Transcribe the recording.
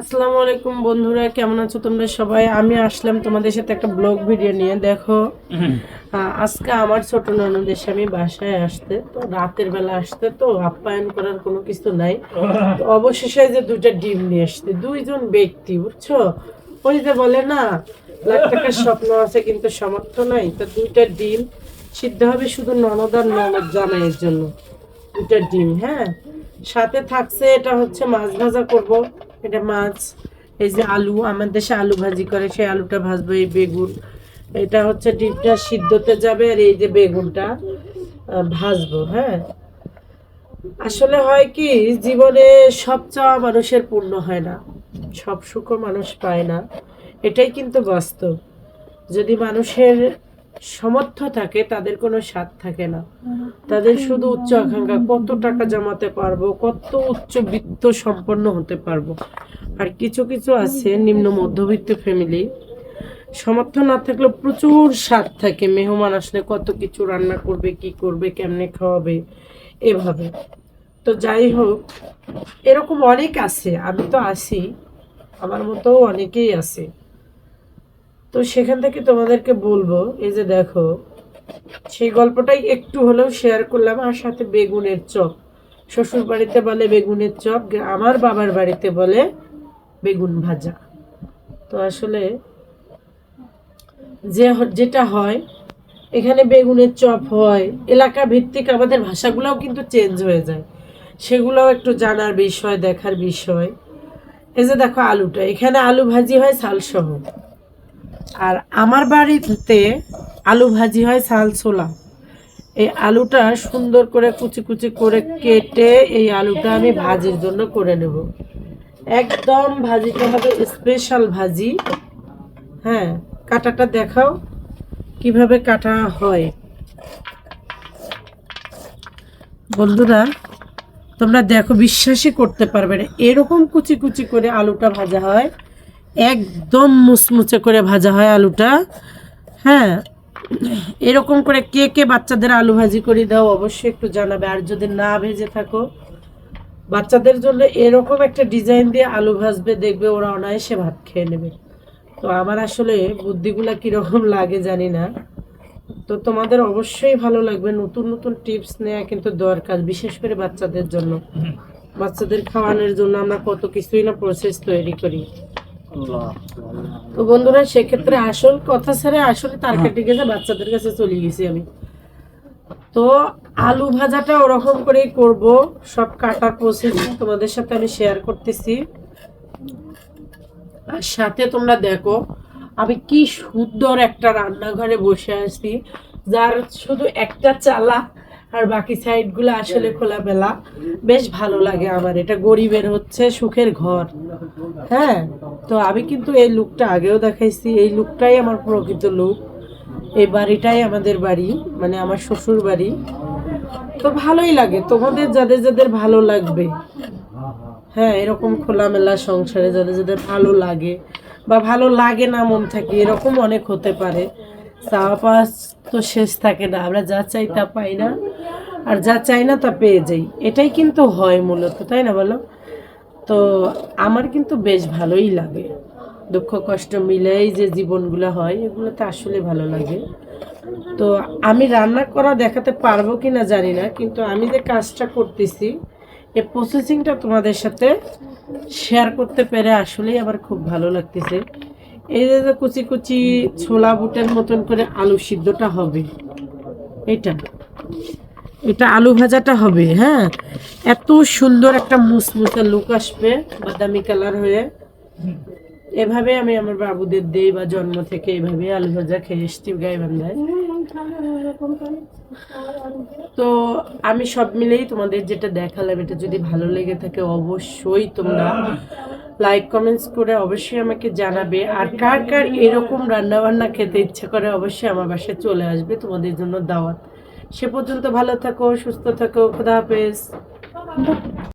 আসসালামু আলাইকুম বন্ধুরা, কেমন আছো তোমরা সবাই? আমি আসলাম তোমাদের সাথে একটা ব্লগ ভিডিও নিয়ে, দেখো। আজকে আমার ছোট ননদের আমি বাসায় আসতে, তো রাতের বেলা আসতে, তো আপ্যায়ন করার কোনো কিছু নাই। তো অবশেষে যে দুইটা ডিম নিয়ে আসতে দুইজন ব্যক্তি, বুঝছ? ওই যে বলে না, লাখ টাকার স্বপ্ন আছে কিন্তু সামর্থ্য নাই, তো দুইটা ডিম সিদ্ধ হবে শুধু ননদ আর ননদ জামাইয়ের জন্য। দুইটা ডিম হ্যাঁ? সাথে থাকছে, এটা হচ্ছে মাছ ভাজা করব। এটা মাছ, এই যে আলু, আমার দেশে আলু ভাজি করে, সেই আলুটা ভাজবো, এই বেগুন। এটা হচ্ছে ডিমটা সিদ্ধতে যাবে, আর এই যে বেগুনটা ভাজবো হ্যাঁ? আসলে হয় কি, জীবনে সব চাওয়া মানুষের পূর্ণ হয় না। সব সুখ মানুষ পায় না। এটাই কিন্তু বাস্তব। যদি মানুষের সমর্থ থাকে তাদের কোনো স্বাদ থাকে না। তাদের শুধু উচ্চ আকাঙ্ক্ষা কত টাকা জমাতে পারব কত উচ্চ বিত্ত সম্পন্ন হতে পারব। আর কিছু কিছু আছে নিম্ন মধ্যবিত্ত ফ্যামিলি সমর্থ না থাকলেও প্রচুর স্বাদ থাকে মেহমান আসলে কত কিছু রান্না করবে কি করবে কেমনে খাওয়াবে এভাবে। তো যাই হোক এরকম অনেক আছে আমি তো আসি আমার মতো অনেকেই আছে। তো সেখান থেকে তোমাদেরকে বলব, এই যে দেখো, সেই গল্পটাই একটু হলেও শেয়ার করলাম, আর সাথে বেগুনের চপ। শ্বশুর বাড়িতে বলে বেগুনের চপ আমার বাবার বাড়িতে বলে বেগুন ভাজা। তো আসলে যে যেটা হয়, এখানে বেগুনের চপ হয় এলাকা ভিত্তিক আমাদের ভাষাগুলোও কিন্তু চেঞ্জ হয়ে যায়। সেগুলোও একটু জানার বিষয়, দেখার বিষয়। এই যে দেখো আলুটা, এখানে আলু ভাজি হয় সালসহ। আর আমার বাড়িতে আলু ভাজি হয় সাল ছোলা। এই আলুটা সুন্দর করে কুচি কুচি করে কেটে এই আলুটা আমি ভাজির জন্য করে নেব। একদম ভাজিটা হবে স্পেশাল ভাজি। হ্যাঁ কাটাটা দেখাও কীভাবে কাটা হয়। বন্ধুরা, তোমরা দেখো, বিশ্বাসই করতে পারবে না। এরকম কুচি কুচি করে আলুটা ভাজা হয়। একদম মুচমুচে করে ভাজা হয় আলুটা। হ্যাঁ এরকম করে কে কে বাচ্চাদের আলু ভাজি করে দাও অবশ্যই একটু জানাবে। আর যদি না ভেজে থাকো, বাচ্চাদের জন্য এরকম একটা ডিজাইন দিয়ে আলু ভাজবে, দেখবে ওরা অনায়াসে ভাত খেয়ে নেবে। তো আমার আসলে বুদ্ধিগুলা কীরকম লাগে জানি না। তো তোমাদের অবশ্যই ভালো লাগবে, নতুন নতুন টিপস নেওয়া কিন্তু দরকার, বিশেষ করে বাচ্চাদের জন্য। বাচ্চাদের খাওয়ানোর জন্য আমরা কত কিছুই না প্রসেস তৈরি করি। তো বন্ধুরা সেক্ষেত্রে আসল কথা ছেড়ে আসলে তার কেটে গেছে বাচ্চাদের কাছে চলে গেছি আমি। তো আলু ভাজাটা ওরকম করেই করব সব কাটার প্রসেস তোমাদের সাথে আমি শেয়ার করতেছি। আর সাথে তোমরা দেখো আমি কি সুন্দর একটা রান্নাঘরে বসে আছি যার শুধু একটা চালা আর বাকি সাইডগুলো আসলে খোলামেলা। বেশ ভালো লাগে আমার এটা গরিবের হচ্ছে সুখের ঘর। হ্যাঁ? তো আমি কিন্তু এই লুকটা আগেও দেখাইছি। এই লুকটাই আমার প্রকৃত লুক এই বাড়িটাই আমাদের বাড়ি মানে আমার শ্বশুর বাড়ি। তো ভালোই লাগে। তোমাদের যাদের যাদের ভালো লাগবে হ্যাঁ এরকম খোলামেলা সংসারে যাদের যাদের ভালো লাগে বা ভালো লাগে না মন থাকে, এরকম অনেক হতে পারে। চাওয়া পাওয়া তো শেষ থাকে না। আমরা যা চাই তা পাই না। আর যা চাই না তা পেয়ে যাই। এটাই কিন্তু হয় মূলত, তাই না বলো? তো আমার কিন্তু বেশ ভালোই লাগে। দুঃখ, কষ্ট মিলেই যে জীবনগুলো হয়, এগুলোতে আসলে ভালো লাগে। তো আমি রান্না করা দেখাতে পারব কি না জানি না, কিন্তু আমি যে কাজটা করতেছি, এ প্রসেসিংটা তোমাদের সাথে শেয়ার করতে পেরে আসলেই আমার খুব ভালো লাগতেছে। এই যে কুচি কুচি ছোলা বুটের মতন করে আলু সিদ্ধটা হবে এটা এটা আলু ভাজাটা হবে হ্যাঁ? এত সুন্দর একটা মুসমুসে লুক আসবে, বাদামি কালার হয়ে। এভাবে আমি আমার বাবুদের দেই বা জন্ম থেকে এভাবে আলু ভাজা খেয়ে এসছি গাইবান্ধায়। তো আমি সব মিলেই তোমাদের যেটা দেখালাম, এটা যদি ভালো লেগে থাকে অবশ্যই তোমরা লাইক কমেন্টস করে অবশ্যই আমাকে জানাবে। আর কার কার এরকম রান্না বান্না খেতে ইচ্ছা করে, অবশ্যই আমার বাসায় চলে আসবে তোমাদের জন্য দাওয়াত। সে পর্যন্ত ভালো থাকো সুস্থ থাকো খুদা হাফেজ।